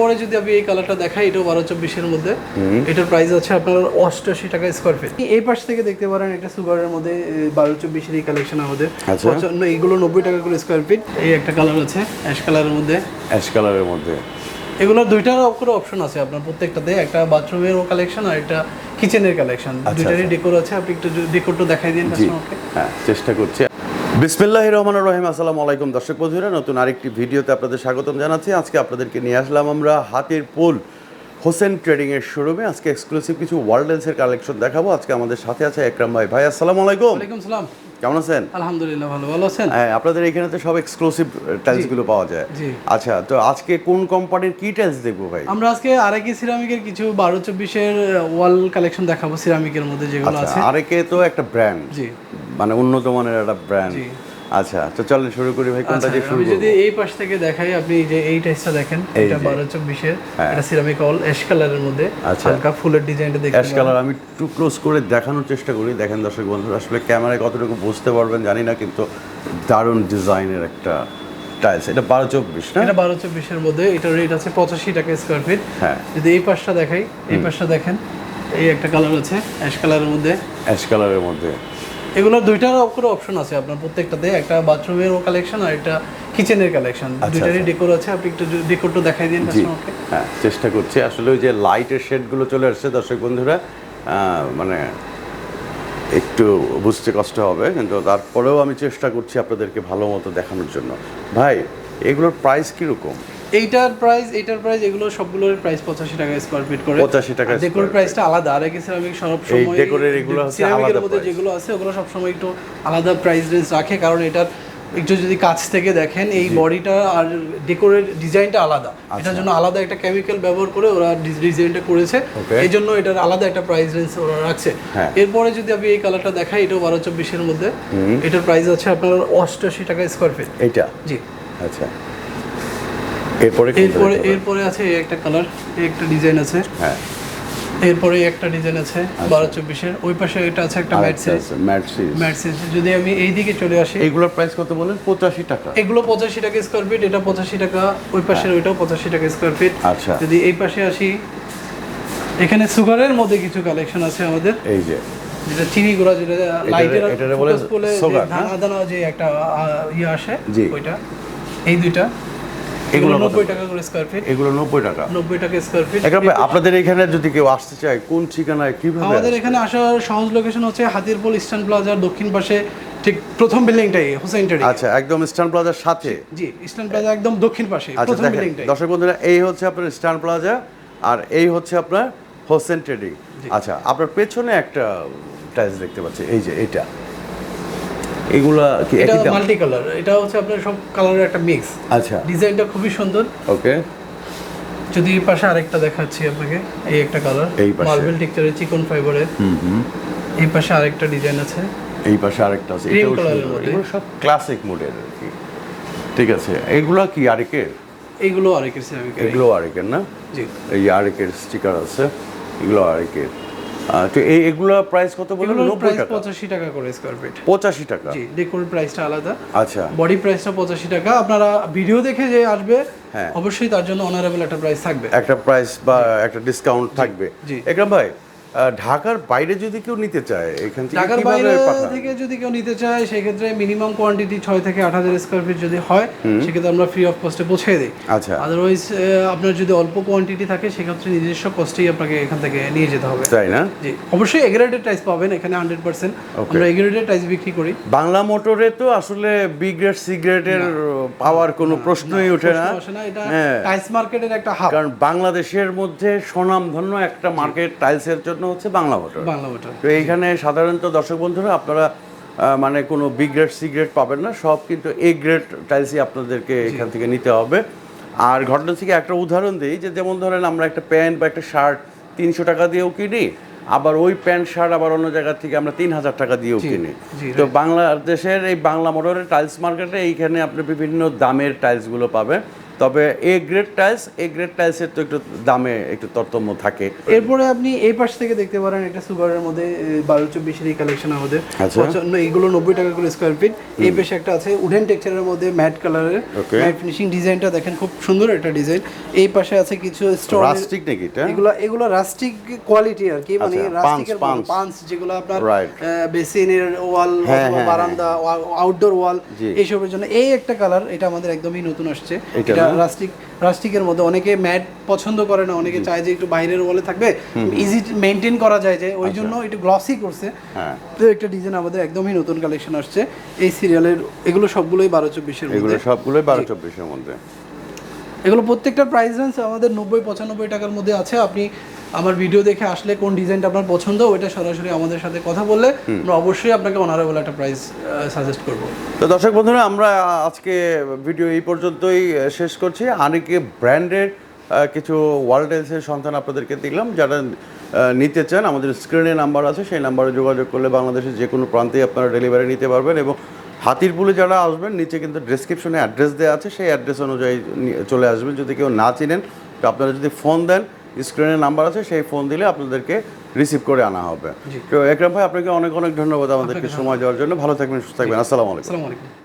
এরপরে যদি আমি এই কালারটা দেখাই এটাও বারো চব্বিশের মধ্যে। এটার প্রাইস আছে আপনার অষ্টআশি টাকা স্কোয়ার ফিট এই পাশ থেকে দেখতে পারেন একটা সুগারের মধ্যে বারো চব্বিশের এই কালেকশন আমাদের আচ্ছা। এইগুলো নব্বই টাকা করে স্কোয়ার ফিট এই একটা কালার আছে অ্যাশ কালারের মধ্যে। অ্যাশ কালারের মধ্যে। এগুলোর দুইটার করে অপশন আছে আপনার প্রত্যেকটাতে। একটা বাথরুমের কালেকশন আর একটা কিচেনের কালেকশন দুইটারই ডেকোর আছে। আপনি একটু ডেকোরটা দেখাই দিন কাস্টমারকে হ্যাঁ চেষ্টা করছি বিসমিল্লাহ রহমান রহিম। আসসালামু আলাইকুম দর্শক বন্ধুরা, নতুন আরেকটি ভিডিওতে আপনাদের স্বাগতম জানাচ্ছি। আজকে আপনাদেরকে নিয়ে আসলাম আমরা হাতের পোল হোসেন ট্রেডিংয়ের শোরুমে। আজকে এক্সক্লুসিভ কিছু ওয়ার্ল্ড লেন্সের কালেকশন দেখাবো। আজকে আমাদের সাথে আছে একরাম ভাই। ভাই, আসসালামু আলাইকুম। ওয়ালাইকুম সালাম। কেমন আছেন? আলহামদুলিল্লাহ ভালো। ভালো আছেন? হ্যাঁ আপনাদের এখানে তো সব এক্সক্লুসিভ টাইলসগুলো পাওয়া যায়। আচ্ছা তো আজকে কোন কোম্পানির কি টাইলস দেখব ভাই? আমরা আজকে আরেকি সিরামিকের কিছু বারো চব্বিশের ওয়াল কালেকশন দেখাবো সিরামিকের মধ্যে যেগুলো আচ্ছা আছে। আরেকে তো একটা ব্র্যান্ড জি। মানে উন্নত মানের একটা ব্র্যান্ড জি। আচ্ছা তো চলেন শুরু করি ভাই কোনটা আচ্ছা দিয়ে শুরু যদি এই পাশ থেকে দেখাই আপনি যে এই টাইসটা দেখেন এটা যে। বারো চব্বিশের হ্যাঁ। এটা সিরামিক অল অ্যাশ কালারের মধ্যে আচ্ছা। হালকা ফুলের ডিজাইনটা দেখতে অ্যাশ কালার আমি একটু ক্লোজ করে দেখানোর চেষ্টা করি দেখেন দর্শক বন্ধুরা আসলে ক্যামেরায় কতটুকু বুঝতে পারবেন জানি না কিন্তু দারুণ ডিজাইনের একটা টাইলস এটা বারো চব্বিশ না? এটা বারো চব্বিশের মধ্যে এটা রেট আছে পঁচাশি টাকা স্কোয়ার ফিট হ্যাঁ। যদি এই পাশটা দেখাই এই পাশটা দেখেন এই একটা কালার আছে অ্যাশ কালারের মধ্যে। অ্যাশ কালারের মধ্যে। এগুলোর দুইটার করে অপশন আছে আপনার প্রত্যেকটাতে। একটা বাথরুমের কালেকশন আর একটা কিচেনের কালেকশন দুইটারই ডেকোর আছে আপনি একটু ডেকোরটা দেখাই দিন আচ্ছা, কাস্টমারকে হ্যাঁ চেষ্টা করছি। আসলে ওই যে লাইটের শেডগুলো চলে আসছে দর্শক বন্ধুরা মানে একটু বুঝতে কষ্ট হবে কিন্তু তারপরেও আমি চেষ্টা করছি আপনাদেরকে ভালো মতো দেখানোর জন্য। ভাই এগুলোর প্রাইস কীরকম? এইটার প্রাইস এইটার প্রাইস এগুলো সবগুলোর প্রাইস পঁচাশি টাকা স্কোয়ার ফিট করে। 85 টাকা ডেকোর প্রাইসটা আলাদা। আর কি সিরামিক সব সময় ডেকোরের এগুলো হচ্ছে সিরামিকের আলাদা মধ্যে যেগুলো আছে ওগুলো সব সময় একটু আলাদা প্রাইস রেঞ্জ রাখে। কারণ এটার একটু যদি কাছ থেকে দেখেন এই বডিটা আর ডেকোরের ডিজাইনটা আলাদা। আচ্ছা। এটার জন্য আলাদা একটা কেমিক্যাল ব্যবহার করে ওরা ডিজাইনটা করেছে। এই জন্য এটার আলাদা একটা প্রাইস রেঞ্জ ওরা রাখছে। হ্যাঁ। এরপরে যদি আমি এই কালারটা দেখাই এটাও বারো চব্বিশের মধ্যে। এটার প্রাইস আছে আপনার অষ্টআশি টাকা স্কোয়ার ফিট এইটা? জি। আচ্ছা। এরপরে এরপরে এরপরে আছে এই একটা কালার এই একটা ডিজাইন আছে। হ্যাঁ। এরপরে এই একটা ডিজাইন আছে বারো চব্বিশের। ওই পাশে এটা আছে একটা mat series mat series mat series যদি আমি এই দিকে চলে আসি এইগুলোর প্রাইস কত বলেন? পঁচাশি টাকা। এগুলো পঁচাশি টাকা স্কোয়ার ফিট এটা পঁচাশি টাকা ওই পাশের ওইটাও পঁচাশি টাকা স্কোয়ার ফিট আচ্ছা। যদি এই পাশে আসি এখানে সুগারের মধ্যে কিছু কালেকশন আছে আমাদের। এই যে। যেটা চিনি গুঁড়া যেটা লাইটের এটারে বলে focus করলে যে দানা দানা যে একটা ইয়ে আসে। ওইটা। এই দুইটা। এগুলো এগুলো নব্বই টাকা করে স্কোয়ার ফিট এগুলো নব্বই টাকা। নব্বই টাকা স্কোয়ার ফিট আপনাদের এখানে যদি কেউ আসতে চায় কোন ঠিকানায় কীভাবে আমাদের এখানে আসার সহজ লোকেশন হচ্ছে হাতিরপোল ইস্টার্ন প্লাজার দক্ষিণ পাশে ঠিক প্রথম বিল্ডিংটাই হোসেন আচ্ছা একদম স্টান প্লাজার সাথে? জি ইস্টার্ন প্লাজা একদম দক্ষিণ পাশে আচ্ছা প্রথম বিল্ডিংটাই দর্শক বন্ধুরা এই হচ্ছে আপনার স্টান প্লাজা আর এই হচ্ছে আপনার হোসেন ট্রেডিং আচ্ছা আপনার পেছনে একটা টাইলস দেখতে পাচ্ছি এই যে এটা এগুলা কি এটা মাল্টি কালার এটা হচ্ছে আপনার সব কালারের একটা মিক্স আচ্ছা। ডিজাইনটা খুবই সুন্দর। ওকে যদি এই পাশে আরেকটা দেখাচ্ছি আপনাকে এই একটা কালার এই পাশে। মার্বেল টেক্সচারের চিকন ফাইবারের হুম হুম। এই পাশে আরেকটা ডিজাইন আছে। এই পাশে আরেকটা আছে। এটাও। এগুলো সব ক্লাসিক কি। ঠিক আছে। এগুলা কি আরেকের? এইগুলো আরেকের এগুলো আরেকের না? জি। এই আরেকের স্টিকার আছে। এগুলো আরেকের। তো এই এগুলো প্রাইস কত বললেন? এগুলোর নব্বই প্রাইস টাকা। পঁচাশি টাকা করে স্কোয়ার ফিট পঁচাশি টাকা। জি ডেকোর প্রাইসটা আলাদা। আচ্ছা। বডি প্রাইসটা পঁচাশি টাকা। আপনারা ভিডিও দেখে যে আসবে হ্যাঁ। অবশ্যই তার জন্য অনারেবল একটা প্রাইস থাকবে। একটা প্রাইস বা একটা ডিসকাউন্ট থাকবে। জি। একরাম ভাই ঢাকার বাইরে যদি কেউ নিতে চায় এখান থেকে ঢাকার বাইরে থেকে যদি কেউ নিতে চায় সেক্ষেত্রে মিনিমাম কোয়ান্টিটি ছয় থেকে আট হাজার স্কোয়ার ফিট যদি হয় সেক্ষেত্রে আমরা ফ্রি অফ কস্টে পৌঁছে দিই। আচ্ছা। আদারওয়াইজ আপনার যদি অল্প কোয়ান্টিটি থাকে সেক্ষেত্রে নিজস্ব কস্টেই আপনাকে এখান থেকে নিয়ে যেতে হবে। তাই না? জি। অবশ্যই এগ্রেডেড টাইস পাবেন এখানে হান্ড্রেড পার্সেন্ট আমরা এগ্রেডেড টাইস বিক্রি করি। বাংলা মোটরে তো আসলে বি গ্রেড সি গ্রেডের পাওয়ার কোনো প্রশ্নই ওঠে না। এটা হ্যাঁ। টাইস মার্কেটের একটা হাব কারণ বাংলাদেশের মধ্যে সুনামধন্য একটা মার্কেট টাইলসের জন্য হচ্ছে বাংলা মোটর বাংলা মোটর তো এইখানে সাধারণত দর্শক বন্ধুরা আপনারা মানে কোনো বি গ্রেড সি গ্রেড পাবেন না সব কিন্তু এ গ্রেড টাইলসই আপনাদেরকে এখান থেকে নিতে হবে। আর ঘটনা থেকে একটা উদাহরণ দিই যে যেমন ধরেন আমরা একটা প্যান্ট বা একটা শার্ট তিনশো টাকা দিয়েও কিনি আবার ওই প্যান্ট শার্ট আবার অন্য জায়গা থেকে আমরা তিন হাজার টাকা দিয়েও কিনি। তো বাংলাদেশের এই বাংলা মোটরের টাইলস মার্কেটে এইখানে আপনি বিভিন্ন দামের টাইলসগুলো পাবেন। তবে A grade tiles A grade টাইলসের তো একটু দামে একটু তরতম্য থাকে। এরপরে আপনি এই পাশ থেকে দেখতে পারেন একটা সুগারের মধ্যে বারো চব্বিশের এই কালেকশন আমাদের। আচ্ছা। এগুলো নব্বই টাকা করে স্কোয়ার ফিট এই পাশে একটা আছে উডেন টেক্সচারের মধ্যে ম্যাট কালারের ম্যাট ফিনিশিং ডিজাইনটা দেখেন খুব সুন্দর একটা ডিজাইন এই পাশে আছে কিছু রাস্টিক নাকি এটা? এগুলো এগুলো রাস্টিক কোয়ালিটি আর কি মানে আচ্ছা, রাস্টিকের punch, পাঞ্চ যেগুলো আপনার বেসিনের ওয়াল হ্যাঁ, অথবা হ্যাঁ, বারান্দা আউটডোর ওয়াল এইসবের জন্য। এই একটা কালার এটা আমাদের একদমই নতুন আসছে। এটা? রাস্টিক রাস্টিকের মধ্যে। অনেকে ম্যাট পছন্দ করে না অনেকে চায় যে একটু বাইরের ওয়ালে থাকবে। ইজি মেনটেন করা যায় যে ওই জন্য একটু গ্লসি করছে। আচ্ছা। হ্যাঁ। তো একটা ডিজাইন আমাদের একদমই নতুন কালেকশন আসছে। এই সিরিয়ালের এগুলো সবগুলোই বারো চব্বিশের এগুলো মধ্যে সবগুলোই বারো চব্বিশের মধ্যে। এগুলো প্রত্যেকটা প্রাইস রেঞ্জ আমাদের নব্বই পঁচানব্বই টাকার মধ্যে আছে। আপনি আমার ভিডিও দেখে আসলে কোন ডিজাইনটা আপনার পছন্দ ওইটা সরাসরি আমাদের সাথে কথা বললে আমরা অবশ্যই আপনাকে অনারেবল একটা প্রাইস সাজেস্ট করব। তো দর্শক বন্ধুরা আমরা আজকে ভিডিও এই পর্যন্তই শেষ করছি। আরেকে ব্র্যান্ডের কিছু ওয়ার্ল্ডেলসের সন্ধান আপনাদেরকে দিলাম। যারা নিতে চান আমাদের স্ক্রিনে নাম্বার আছে সেই নাম্বারে যোগাযোগ করলে বাংলাদেশের যে কোনো প্রান্তেই আপনারা ডেলিভারি নিতে পারবেন এবং হাতিরপুলে যারা আসবেন নিচে কিন্তু ডেসক্রিপশনে অ্যাড্রেস দেওয়া আছে সেই অ্যাড্রেস অনুযায়ী চলে আসবেন। যদি কেউ না চিনেন তো আপনারা যদি ফোন দেন স্ক্রিনে নাম্বার আছে সেই ফোন দিলে আপনাদেরকে রিসিভ করে আনা হবে। তো একরাম ভাই আপনাকে অনেক অনেক ধন্যবাদ আমাদেরকে সময় দেওয়ার জন্য। ভালো থাকবেন সুস্থ থাকবেন। আসসালামু আলাইকুম।